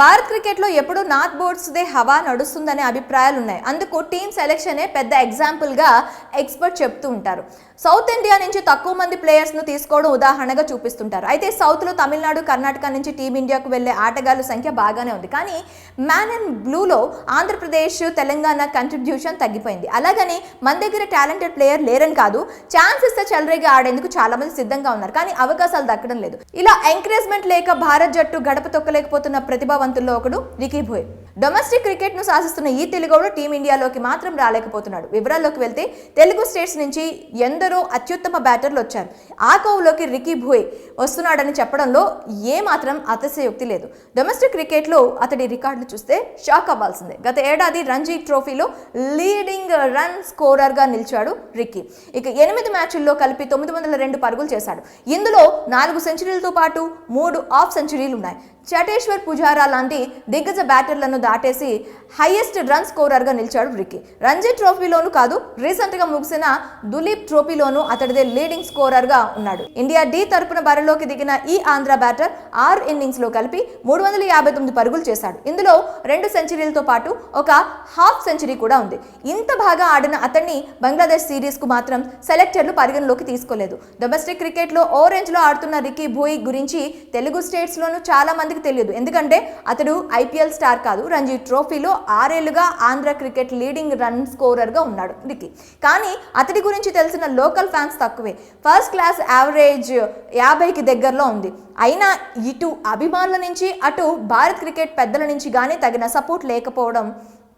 భారత్ క్రికెట్లో ఎప్పుడు నార్త్ బోర్డ్స్దే హవా నడుస్తుందనే అభిప్రాయాలు ఉన్నాయి అందుకు టీమ్ సెలెక్షనే పెద్ద ఎగ్జాంపుల్గా ఎక్స్పర్ట్ చెప్తూ ఉంటారు. సౌత్ ఇండియా నుంచి తక్కువ మంది ప్లేయర్స్ను తీసుకోవడం ఉదాహరణగా చూపిస్తుంటారు. అయితే సౌత్లో తమిళనాడు కర్ణాటక నుంచి టీమిండియాకు వెళ్ళే ఆటగాళ్ళ సంఖ్య బాగానే ఉంది. కానీ మ్యాన్ అండ్ బ్లూలో ఆంధ్రప్రదేశ్ తెలంగాణ కంట్రిబ్యూషన్ తగ్గిపోయింది. అలాగని మన దగ్గర టాలెంటెడ్ ప్లేయర్ లేరని కాదు ఛాన్స్ ఇస్తే చెలరేగా ఆడేందుకు చాలా మంది సిద్ధంగా ఉన్నారు. కానీ అవకాశాలు దక్కడం లేదు. ఇలా ఎంకరేజ్మెంట్ లేక భారత్ జట్టు గడప తొక్కలేకపోతున్న పంతుల్లో ఒకడు రికీ భోయ్. డొమెస్టిక్ క్రికెట్ను శాసిస్తున్న ఈ తెలుగోడు టీమిండియాలోకి మాత్రం రాలేకపోతున్నాడు. వివరాల్లోకి వెళ్తే తెలుగు స్టేట్స్ నుంచి ఎందరో అత్యుత్తమ బ్యాటర్లు వచ్చారు. ఆ కోవులోకి రికీ భూయ్ వస్తున్నాడని చెప్పడంలో ఏమాత్రం అతశయోక్తి అతిశయోక్తి లేదు. డొమెస్టిక్ క్రికెట్లో అతడి రికార్డులు చూస్తే షాక్ అవ్వాల్సిందే. గత ఏడాది రంజీ ట్రోఫీలో లీడింగ్ రన్ స్కోరర్గా నిలిచాడు రిక్కీ ఇక ఎనిమిది మ్యాచ్ల్లో కలిపి తొమ్మిది వందల రెండు పరుగులు చేశాడు. ఇందులో నాలుగు సెంచరీలతో పాటు మూడు ఆఫ్ సెంచరీలు ఉన్నాయి. చటేశ్వర్ పుజారా లాంటి దిగ్గజ బ్యాటర్లను దాటేసి హైయెస్ట్ రన్ స్కోరర్గా నిలిచాడు రిక్కీ రంజీ ట్రోఫీలోనూ కాదు రీసెంట్గా ముగిసిన దులీప్ ట్రోఫీలోనూ అతడిదే లీడింగ్ స్కోరర్గా ఉన్నాడు. ఇండియా డి తరపున బరిలోకి దిగిన ఈ ఆంధ్ర బ్యాటర్ ఆరు ఇన్నింగ్స్లో కలిపి మూడు వందల యాభై తొమ్మిది పరుగులు చేశాడు. ఇందులో రెండు సెంచరీలతో పాటు ఒక హాఫ్ సెంచరీ కూడా ఉంది. ఇంత బాగా ఆడిన అతన్ని బంగ్లాదేశ్ సిరీస్కు మాత్రం సెలెక్టర్లు పరిగణలోకి తీసుకోలేదు. డొమెస్టిక్ క్రికెట్లో ఓ రేంజ్లో ఆడుతున్న రికీ భూయి గురించి తెలుగు స్టేట్స్లోనూ చాలా మందికి తెలియదు. ఎందుకంటే అతడు ఐపీఎల్ స్టార్ కాదు రంజీ ట్రోఫీలో ఆరేళ్ళుగా ఆంధ్ర క్రికెట్ లీడింగ్ రన్ స్కోరర్గా ఉన్నాడు రికీ. కానీ అతడి గురించి తెలిసిన లోకల్ ఫ్యాన్స్ తక్కువే. ఫస్ట్ క్లాస్ యావరేజ్ యాభైకి దగ్గరలో ఉంది. అయినా ఇటు అభిమానుల నుంచి అటు భారత్ క్రికెట్ పెద్దల నుంచి కానీ తగిన సపోర్ట్ లేకపోవడం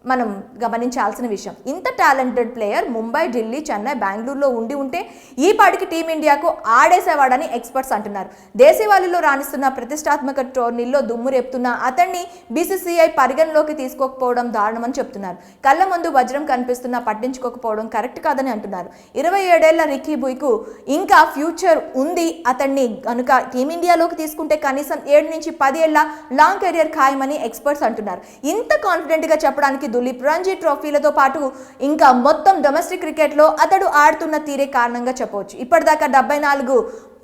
మనం గమనించాల్సిన విషయం. ఇంత టాలెంటెడ్ ప్లేయర్ ముంబై ఢిల్లీ చెన్నై బెంగళూరులో ఉండి ఉంటే ఈ పాటికి టీమిండియాకు ఆడేసేవాడని ఎక్స్పర్ట్స్ అంటున్నారు. దేశవాళీలో రాణిస్తున్న ప్రతిష్టాత్మక టోర్నీల్లో దుమ్ము రేపుతున్న అతన్ని బీసీసీఐ పరిగణలోకి తీసుకోకపోవడం దారుణమని చెప్తున్నారు. కళ్ళ ముందు వజ్రం కనిపిస్తున్నా పట్టించుకోకపోవడం కరెక్ట్ కాదని అంటున్నారు. ఇరవై ఏడేళ్ళ రికీ బుయ్కు ఇంకా ఫ్యూచర్ ఉంది. అతన్ని కనుక టీమిండియాలోకి తీసుకుంటే కనీసం ఏడు నుంచి పది ఏళ్ళ లాంగ్ కెరియర్ ఖాయమని ఎక్స్పర్ట్స్ అంటున్నారు. ఇంత కాన్ఫిడెంట్గా చెప్పడానికి దులీప్ రంజీ ట్రోఫీలతో పాటు ఇంకా మొత్తం డొమెస్టిక్ క్రికెట్లో అతడు ఆడుతున్న తీరే కారణంగా చెప్పవచ్చు. ఇప్పటిదాకా డెబ్బై నాలుగు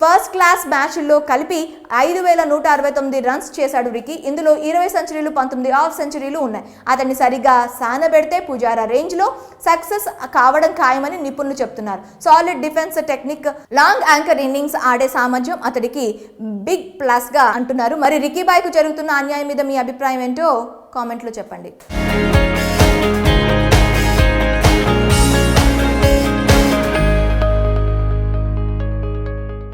ఫస్ట్ క్లాస్ మ్యాచ్ల్లో కలిపి ఐదు వేల నూట అరవై తొమ్మిది రన్స్ చేశాడు రికి ఇందులో ఇరవై సెంచరీలు పంతొమ్మిది హాఫ్ సెంచరీలు ఉన్నాయి. అతన్ని సరిగా సానబెడితే పుజారా రేంజ్లో సక్సెస్ కావడం ఖాయమని నిపుణులు చెప్తున్నారు. Solid defence technique long anchor innings ఆడే సామర్థ్యం అతడికి బిగ్ ప్లస్గా అంటున్నారు. మరి రికీ బాయ్కు జరుగుతున్న అన్యాయం మీద మీ అభిప్రాయం ఏంటో కామెంట్లో చెప్పండి. Bye.